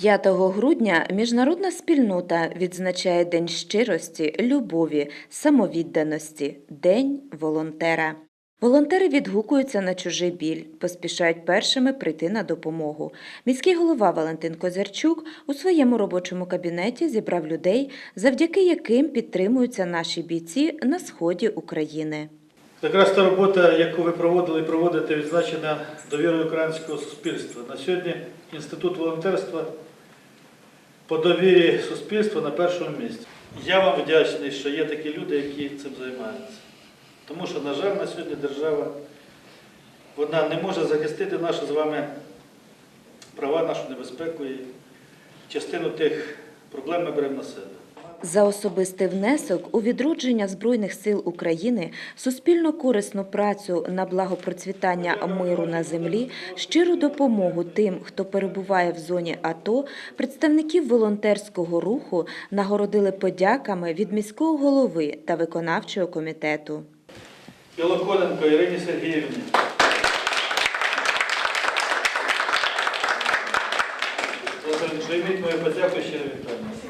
5 грудня міжнародна спільнота відзначає День щирості, любові, самовідданості День волонтера. Волонтери відгукуються на чужий біль, поспішають першими прийти на допомогу. Міський голова Валентин Козярчук у своєму робочому кабінеті зібрав людей, завдяки яким підтримуються наші бійці на сході України. Якраз та робота, яку ви проводили і проводите, відзначена довірою українського суспільства. На сьогодні Інститут волонтерства по довірі суспільства на першому місці. Я вам вдячний, що є такі люди, які цим займаються. Тому що, на жаль, на сьогодні держава вона не може захистити наші з вами права, нашу небезпеку і частину тих проблем ми беремо на себе. За особистий внесок у відродження Збройних сил України, суспільно корисну працю на благо процвітання миру на землі, щиру допомогу тим, хто перебуває в зоні АТО, представників волонтерського руху нагородили подяками від міського голови та виконавчого комітету. Білоконенко Ірині Сергіївні. Прийміть мою подяку щиро вітання.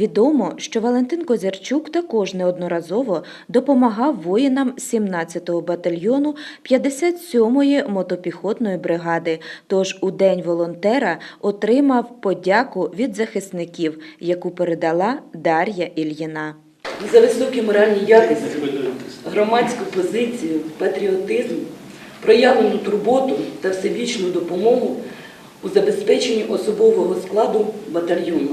Відомо, що Валентин Козярчук також неодноразово допомагав воїнам 17-го батальйону 57-ї мотопіхотної бригади. Тож у День волонтера отримав подяку від захисників, яку передала Дар'я Ільїна. за високі моральні якості, громадську позицію, патріотизм, проявлену турботу та всебічну допомогу у забезпеченні особового складу батальйону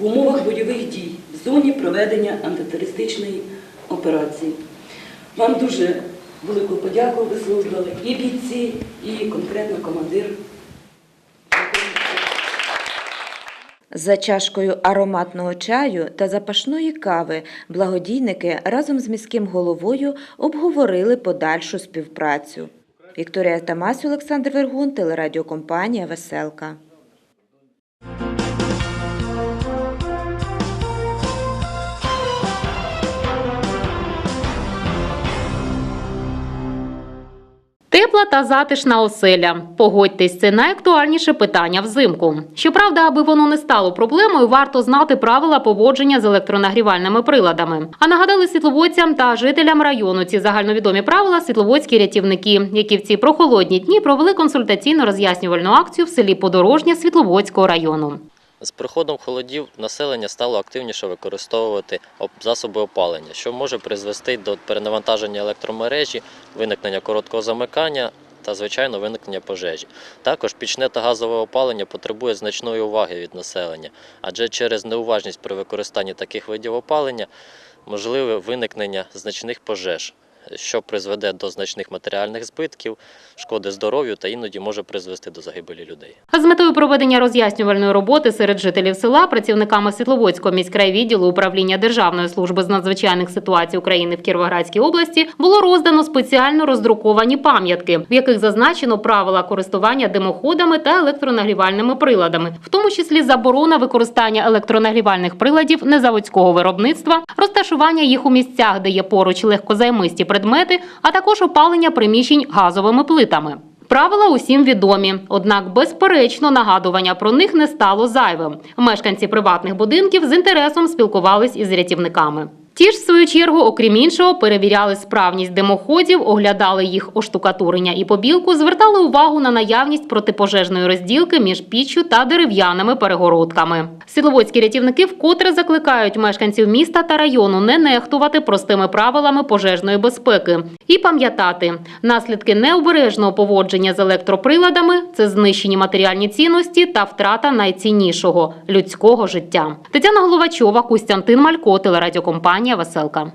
в умовах бойових дій в зоні проведення антитерористичної операції. Вам дуже велику подяку висловлювали і бійці, і конкретно командир. За чашкою ароматного чаю та запашної кави благодійники разом з міським головою обговорили подальшу співпрацю. Вікторія Тамась, Олександр Вергун, телерадіокомпанія Веселка. Тепла та затишна оселя. Погодьтесь, це найактуальніше питання взимку. Щоправда, аби воно не стало проблемою, варто знати правила поводження з електронагрівальними приладами. А нагадали світловодцям та жителям району ці загальновідомі правила світловодські рятівники, які в ці прохолодні дні провели консультаційно роз'яснювальну акцію в селі Подорожня Світловодського району. З приходом холодів населення стало активніше використовувати засоби опалення, що може призвести до перенавантаження електромережі, виникнення короткого замикання та, звичайно, виникнення пожежі. Також пічне та газове опалення потребує значної уваги від населення, адже через неуважність при використанні таких видів опалення можливе виникнення значних пожеж, що призведе до значних матеріальних збитків, шкоди здоров'ю та іноді може призвести до загибелі людей. А з метою проведення роз'яснювальної роботи серед жителів села працівниками Світловодського міськрайвідділу управління Державної служби з надзвичайних ситуацій України в Кіровоградській області було роздано спеціально роздруковані пам'ятки, в яких зазначено правила користування димоходами та електронагрівальними приладами, в тому числі заборона використання електронагрівальних приладів незаводського виробництва, розташування їх у місцях, де є поруч легкозаймисті предмети, а також опалення приміщень газовими плитами. Правила усім відомі, однак, безперечно, нагадування про них не стало зайвим. Мешканці приватних будинків з інтересом спілкувались із рятівниками. Ті ж, в свою чергу, окрім іншого, перевіряли справність димоходів, оглядали їх оштукатурення і побілку, звертали увагу на наявність протипожежної розділки між піччю та дерев'яними перегородками. Сіловодські рятівники вкотре закликають мешканців міста та району не нехтувати простими правилами пожежної безпеки і пам'ятати, наслідки необережного поводження з електроприладами це знищені матеріальні цінності та втрата найціннішого людського життя. Тетяна Головачова, Костянтин Малько, телерадіокомпанія Веселка.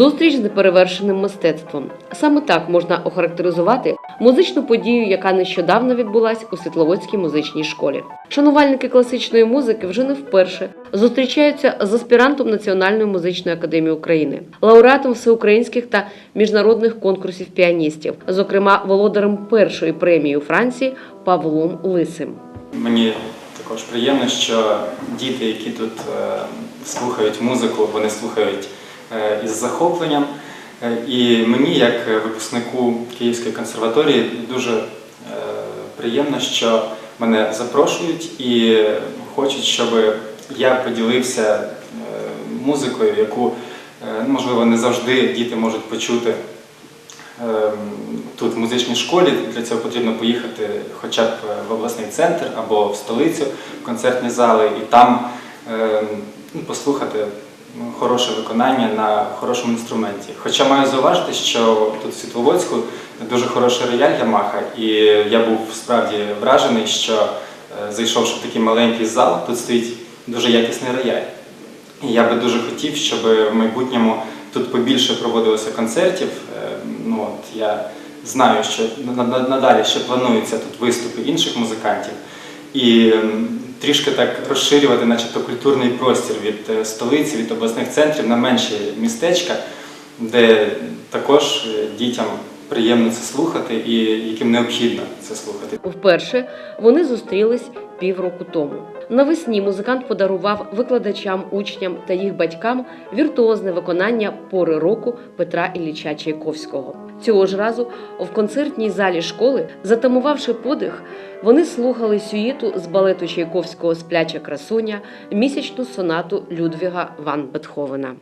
Зустріч з неперевершеним мистецтвом. Саме так можна охарактеризувати музичну подію, яка нещодавно відбулась у Світловодській музичній школі. Шанувальники класичної музики вже не вперше зустрічаються з аспірантом Національної музичної академії України, лауреатом всеукраїнських та міжнародних конкурсів піаністів, зокрема володарем першої премії у Франції Павлом Лисим. Мені також приємно, що діти, які тут е, слухають музику, вони слухають із захопленням. Е, І мені, як випускнику Київської консерваторії, дуже е, приємно, що мене запрошують і хочуть, щоб я поділився е, музикою, яку е, можливо не завжди діти можуть почути ем, тут в музичній школі. Для цього потрібно поїхати хоча б в обласний центр або в столицю, в концертні зали, і там ем, ну, послухати ну, хороше виконання на хорошому інструменті. Хоча маю зауважити, що тут в Світловодську дуже хороший рояль Ямаха, і я був справді вражений, що е, зайшовши в такий маленький зал, тут стоїть дуже якісний рояль. І я би дуже хотів, щоб в майбутньому тут побільше проводилося концертів. Е, Ну, от я знаю, що на- на- надалі ще плануються тут виступи інших музикантів. І трішки так розширювати, начебто, культурний простір від е, столиці, від обласних центрів на менші містечка, де також е, дітям приємно це слухати і яким необхідно це слухати. Вперше вони зустрілись півроку тому. Навесні музикант подарував викладачам, учням та їх батькам віртуозне виконання пори року Петра Ілліча Чайковського. Цього ж разу в концертній залі школи, затамувавши подих, вони слухали сюїту з балету Чайковського Спляча красуня, місячну сонату Людвіга ван Бетховена.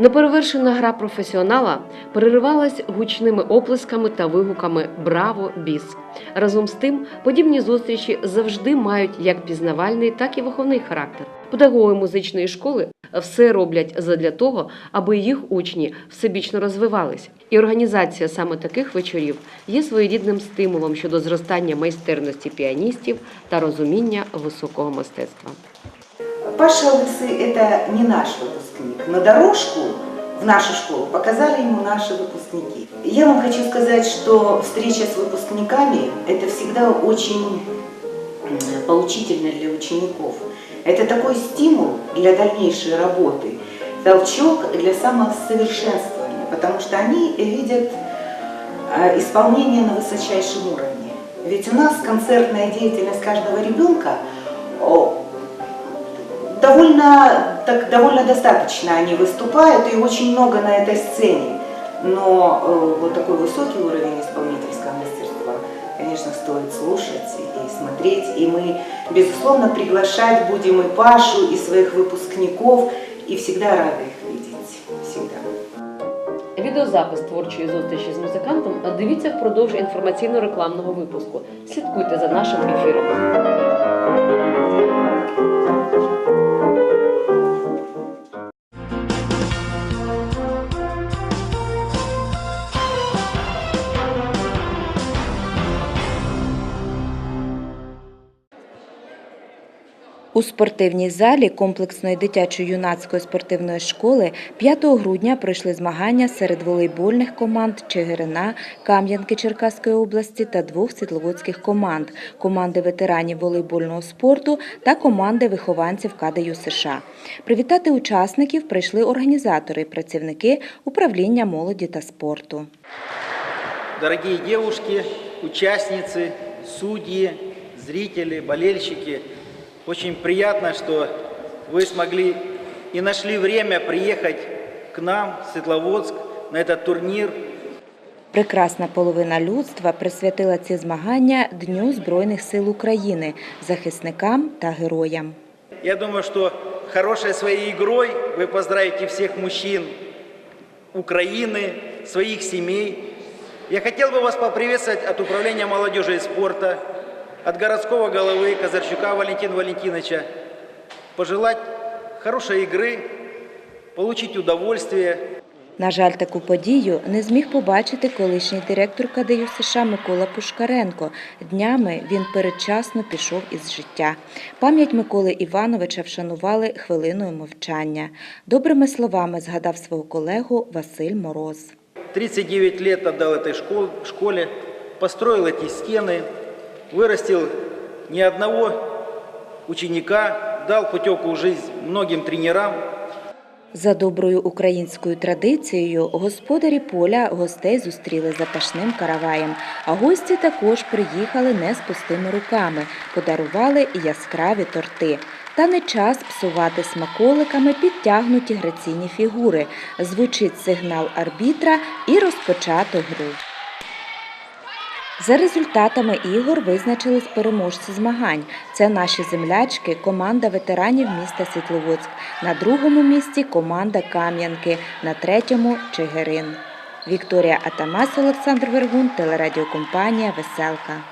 Неперевершена гра професіонала переривалась гучними оплесками та вигуками Браво, біс! Разом з тим, подібні зустрічі завжди мають як пізнавальний, так і виховний характер. Педагоги музичної школи все роблять задля того, аби їх учні всебічно розвивались. І організація саме таких вечорів є своєрідним стимулом щодо зростання майстерності піаністів та розуміння високого мистецтва. Паша Лысый – это не наш выпускник, но дорожку в нашу школу показали ему наши выпускники. Я вам хочу сказать, что встреча с выпускниками – это всегда очень поучительно для учеников. Это такой стимул для дальнейшей работы, толчок для самосовершенствования, потому что они видят э, исполнение на высочайшем уровне. Ведь у нас концертная деятельность каждого ребенка довольно, так, довольно достаточно они выступают и очень много на этой сцене. Но э, вот такой высокий уровень исполнительского мастерства, конечно, стоит слушать и смотреть. И мы, безусловно, приглашать будем и Пашу, и своих выпускников, и всегда рады их видеть. Всегда. Відеозапис творчої зустрічі з музикантом дивіться впродовж інформаційно-рекламного випуску. Слідкуйте за нашим ефіром. Thank you. У спортивній залі комплексної дитячо-юнацької спортивної школи 5 грудня пройшли змагання серед волейбольних команд Чигирина, Кам'янки Черкаської області та двох світловодських команд – команди ветеранів волейбольного спорту та команди вихованців КДЮ США. Привітати учасників прийшли організатори і працівники управління молоді та спорту. Дорогие девушки, участницы, судьи, зрители, болельщики, очень приятно, что вы смогли и нашли время приехать к нам в Светловодск на этот турнир. Прекрасна половина людства присвятила ці змагання Дню Збройних сил України, захисникам та героям. Я думаю, что хорошей своей игрой вы поздравите всех мужчин Украины, своих семей. Я хотел бы вас поприветствовать от Управления молодежи и спорта, от городского головы Казарчука Валентина Валентиновича, пожелать хорошей игры, получить удовольствие, На жаль, таку подію не зміг побачити колишній директор КДЮ США Микола Пушкаренко. Днями він передчасно пішов із життя. Пам'ять Миколи Івановича вшанували хвилиною мовчання. Добрими словами згадав свого колегу Василь Мороз. 39 лет отдал этой школ- школе, построил эти стены, вырастил ни одного ученика, дал путевку в жизнь многим тренерам. За доброю українською традицією господарі поля гостей зустріли запашним караваєм, а гості також приїхали не з пустими руками, подарували яскраві торти. Та не час псувати смаколиками підтягнуті граційні фігури. Звучить сигнал арбітра і розпочато гру. За результатами ігор визначились переможці змагань. Це наші землячки, команда ветеранів міста Світловодськ. На другому місці команда Кам'янки, на третьому Чигирин. Вікторія Атамас, Олександр Вергун, телерадіокомпанія Веселка.